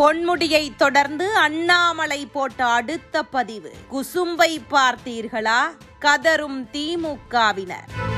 பொன்முடியை தொடர்ந்து அண்ணாமலை போட்ட அடுத்த பதிவு. குசும்பை பார்த்தீர்களா? கதரும் திமுகவினர்.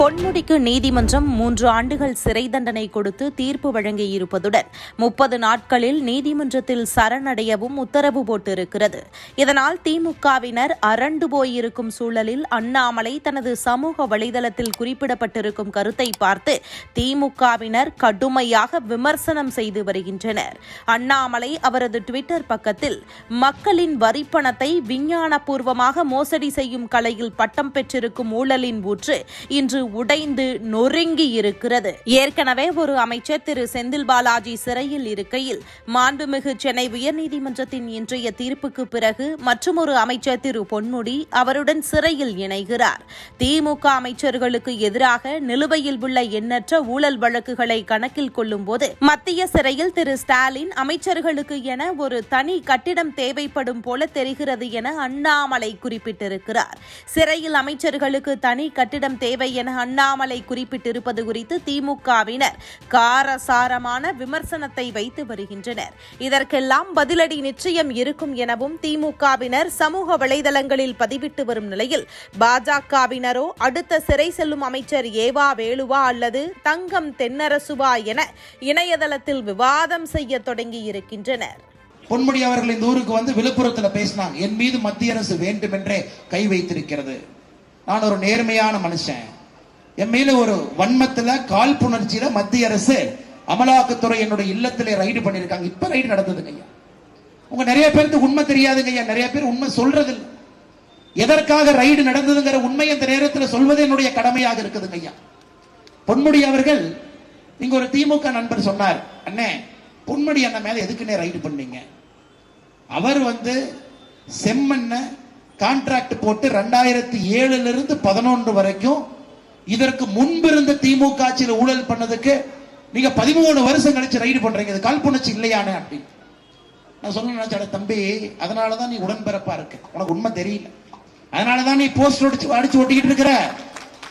பொன்முடிக்கு நீதிமன்றம் மூன்று ஆண்டுகள் சிறை தண்டனை கொடுத்து தீர்ப்பு வழங்கியிருப்பதுடன் முப்பது நாட்களில் நீதிமன்றத்தில் சரணடையவும் உத்தரவு போட்டிருக்கிறது. இதனால் திமுகவினர் அரண்டு போயிருக்கும் சூழலில் அண்ணாமலை தனது சமூக வலைதளத்தில் குறிப்பிடப்பட்டிருக்கும் கருத்தை பார்த்து திமுகவினர் கடுமையாக விமர்சனம் செய்து வருகின்றனர். அண்ணாமலை அவரது ட்விட்டர் பக்கத்தில் மக்களின் வரிப்பணத்தை விஞ்ஞானபூர்வமாக மோசடி செய்யும் கலையில் பட்டம் பெற்றிருக்கும் ஊழலின் ஊற்று இன்று உடைந்து நொறுங்கி இருக்கிறது. ஏற்கனவே ஒரு அமைச்சர் திரு. செந்தில் பாலாஜி சிறையில் இருக்கையில் மாண்புமிகு சென்னை உயர்நீதிமன்றத்தின் இன்றைய தீர்ப்புக்கு பிறகு மற்றொரு அமைச்சர் திரு. பொன்முடி அவருடன் சிறையில் இணைகிறார். திமுக அமைச்சர்களுக்கு எதிராக நிலுவையில் உள்ள எண்ணற்ற ஊழல் வழக்குகளை கணக்கில் கொள்ளும்போது மத்திய சிறையில் திரு. ஸ்டாலின் அமைச்சர்களுக்கு என ஒரு தனி கட்டிடம் தேவைப்படும் போல தெரிகிறது என அண்ணாமலை குறிப்பிட்டிருக்கிறார். சிறையில் அமைச்சர்களுக்கு தனி கட்டிடம் தேவை என அண்ணாமலை குறிப்பிட்டிருப்பது குறித்து திமுகவினர் காரசாரமான விமர்சனத்தை வைத்து வருகின்றனர். இதற்கெல்லாம் பதிலடி நிச்சயம் இருக்கும் எனவும் திமுகவினர் சமூக வலைதளங்களில் பதிவிட்டு வரும் நிலையில் பாஜகவினரோ அடுத்த சிறை செல்லும் அமைச்சர் ஏவா வேலுவா அல்லது தங்கம் தென்னரசுவா என இணையதளத்தில் விவாதம் செய்ய தொடங்கியிருக்கின்றனர். பொன்முடி அவர்கள் இந்த ஊருக்கு வந்து விழுப்புரத்தில் பேசினாங்க. என் மீது மத்திய அரசு வேண்டுமென்றே கை வைத்திருக்கிறது. நான் ஒரு நேர்மையான மனுஷன். என் மேல ஒரு வன்மத்துல காழ்ப்புணர்ச்சியில மத்திய அரசு அமலாக்கத்துறை என்னுடைய இல்லத்திலே ரைடு பண்ணிருக்காங்க இப்ப ரைடு நடந்ததுங்க ஐயா. உங்க நிறைய பேருக்கு உண்மை தெரியாதுங்க ஐயா. நிறைய பேர் உண்மை சொல்றது இல்லை எதற்காக ரைடு நடந்ததுங்கிற உண்மை அந்த நேரத்தில் சொல்வது என்னுடைய கடமையாக இருக்குதுங்க ஐயா. பொன்முடி அவர்கள் இங்க ஒரு திமுக நண்பர் சொன்னார் அண்ணே பொன்முடி அண்ணன் மேல எதுக்குன்னே ரைடு பண்ணீங்க? அவர் வந்து செம்மண்ண கான்ட்ராக்ட் போட்டு ரெண்டாயிரத்தி ஏழுல இருந்து பதினொன்று வரைக்கும் இதற்கு முன்பு இருந்த திமுக ஆட்சியில் ஊழல் பண்ணதுக்கு நீங்க பதிமூணு வருஷம் கழிச்சு ரைடு பண்றீங்க. இது காழ்ப்புணர்ச்சி இல்லையானே அப்படின்னு நான் சொல்ல நினைச்சேன் தம்பி அதனாலதான் நீ உடன்பிறப்பா இருக்கு. உனக்கு உண்மை தெரியல. அதனாலதான் நீ போஸ்ட் அடிச்சு அடிச்சு ஒட்டிக்கிட்டு இருக்கிற.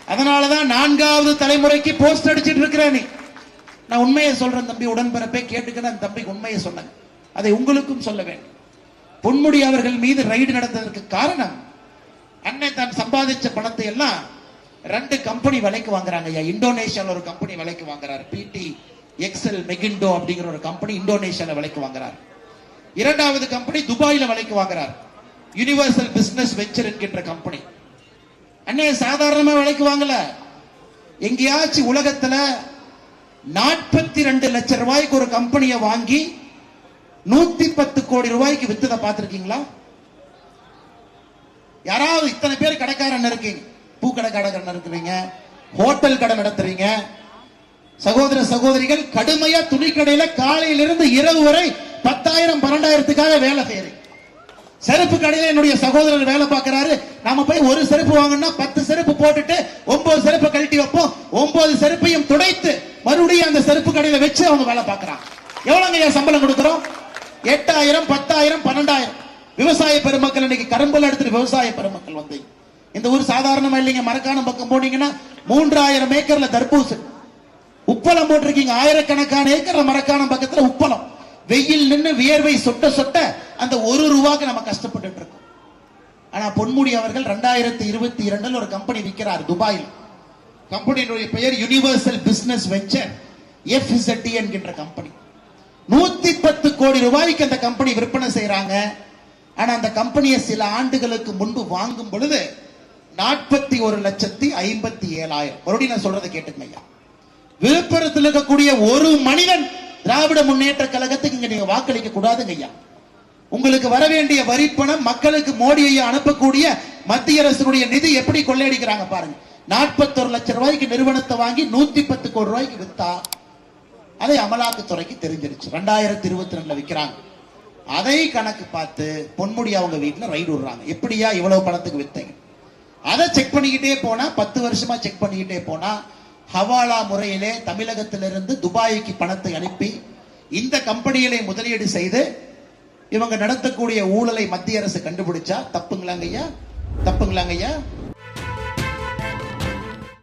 அதனாலதான் நான்காவது தலைமுறைக்கு போஸ்ட் அடிச்சிட்டு இருக்கிற நீ. நான் உண்மையை சொல்றேன் தம்பி உடன்பிறப்பே கேட்டுக்க அந்த தம்பிக்கு உண்மையை சொன்னேன். அதை உங்களுக்கும் சொல்ல வேண்டும். பொன்முடி அவர்கள் மீது ரைடு நடந்ததற்கு காரணம் அன்னை தான் சம்பாதிச்ச பணத்தை எல்லாம் ரெண்டு கம்பெனி விலைக்கு வாங்குறாங்க ஐயா. இந்தோனேஷியால ஒரு கம்பெனி விலைக்கு வாங்குறாரு. பிடி எக்ஸல் மெகிண்டோ அப்படிங்கிற ஒரு கம்பெனி இந்தோனேஷியால விலைக்கு வாங்குறாரு. இரண்டாவது கம்பெனி துபாயில விலைக்கு வாங்குறார். யுனிவர்சல் பிசினஸ் வெஞ்சர் என்கின்ற கம்பெனி அண்ணே சாதாரணமா விலைக்கு வாங்கல. எங்கேயாச்சும் உலகத்துல நாற்பத்தி ரெண்டு லட்சம் ரூபாய்க்கு ஒரு கம்பெனியை வாங்கி நூத்தி பத்து கோடி ரூபாய்க்கு வித்ததை பார்த்திருக்கீங்களா? யாராவது இத்தனை பேர் கடைக்காரன் இருக்கீங்க. பூக்கடை கடைக்காரன் இருக்கிறீங்க ஹோட்டல் கடை நடத்துறீங்க. சகோதர சகோதரிகள் கடுமையா துணிக்கடையில காலையிலிருந்து இரவு வரை பத்தாயிரம் பன்னெண்டாயிரத்துக்காக வேலை செய்யறீங்க. செருப்பு கடையில என்னுடைய சகோதரர் வேலை பார்க்கறாரு. நாம போய் ஒரு செருப்பு வாங்கினா பத்து செருப்பு போட்டுட்டு ஒன்பது செருப்பை கழட்டி வைப்போம். ஒன்பது செருப்பையும் துடைத்து மறுபடியும் அந்த செருப்பு கடையில வச்சு அவங்க வேலை பார்க்கறான் எவ்வளவுங்க சம்பளம் கொடுக்குறோம்? எட்டாயிரம் பத்தாயிரம் பன்னெண்டாயிரம். விவசாய பெருமக்கள் இன்னைக்கு கரும்புல எடுத்துட்டு விவசாய பெருமக்கள் வந்தீங்க. இந்த ஊர் சாதாரணமா இல்லைங்க. மரக்காணம் பக்கம் போனீங்கன்னா மூன்றாயிரம் ஏக்கர்ல தர்பூசு. உப்பளம் போட்டிருக்கீங்க. ஆயிரக்கணக்கான ஏக்கர்ல மரக்காணம் பக்கத்துல உப்பளம். வெயில் நின்று வியர்வை சொட்ட சொட்ட அந்த ஒரு ரூபாக்கு நம்ம கஷ்டப்பட்டு இருக்கோம். ஆனா பொன்முடி அவர்கள் ரெண்டாயிரத்தி இருபத்தி இரண்டில் ஒரு கம்பெனி விற்கிறார் துபாயில். கம்பெனியினுடைய பெயர் யுனிவர்சல் பிசினஸ் வெஞ்சர் எஃப்இசட்டி என்கின்ற கம்பெனி நூத்தி பத்து கோடி ரூபாய்க்கு அந்த கம்பெனி விற்பனை செய்யறாங்க ஆனா அந்த கம்பெனியை சில ஆண்டுகளுக்கு முன்பு வாங்கும் பொழுது நாற்பத்தி ஒரு லட்சத்தி ஐம்பத்தி ஏழாயிரம். மறுபடியும் நான் சொல்றதை கேட்டுங்க ஐயா. விழுப்புரத்தில் இருக்கக்கூடிய ஒரு மனிதன் திராவிட முன்னேற்ற கழகத்துக்கு இங்க நீங்க வாக்களிக்க கூடாதுங்க ஐயா. உங்களுக்கு வர வேண்டிய வரிப்பணம் மக்களுக்கு மோடி ஐயா அனுப்பக்கூடிய மத்திய அரசுடைய நிதி எப்படி கொள்ளையடிக்கிறாங்க பாருங்க. நாற்பத்தொரு லட்சம் ரூபாய்க்கு நிறுவனத்தை வாங்கி நூத்தி பத்து கோடி ரூபாய்க்கு வித்தா அதை அமலாக்கத்துறைக்கு தெரிஞ்சிருச்சு. ரெண்டாயிரத்தி இருபத்தி ரெண்டுல விற்கிறாங்க அதை கணக்கு பார்த்து பொன்முடி அவங்க வீட்டுல ரைடு விடுறாங்க எப்படியா இவ்வளவு பணத்துக்கு வித்தைங்க? அதை செக் பண்ணிக்கிட்டே போனா பத்து வருஷமா செக் பண்ணிக்கிட்டே போனா ஹவாலா முறையிலே தமிழகத்திலிருந்து துபாய்க்கு பணத்தை அனுப்பி இந்த கம்பெனிகளை முதலீடு செய்து இவங்க நடத்தக்கூடிய ஊழலை மத்திய அரசு கண்டுபிடிச்சா தப்புங்களாங்க ஐயா தப்புங்களாங்க ஐயா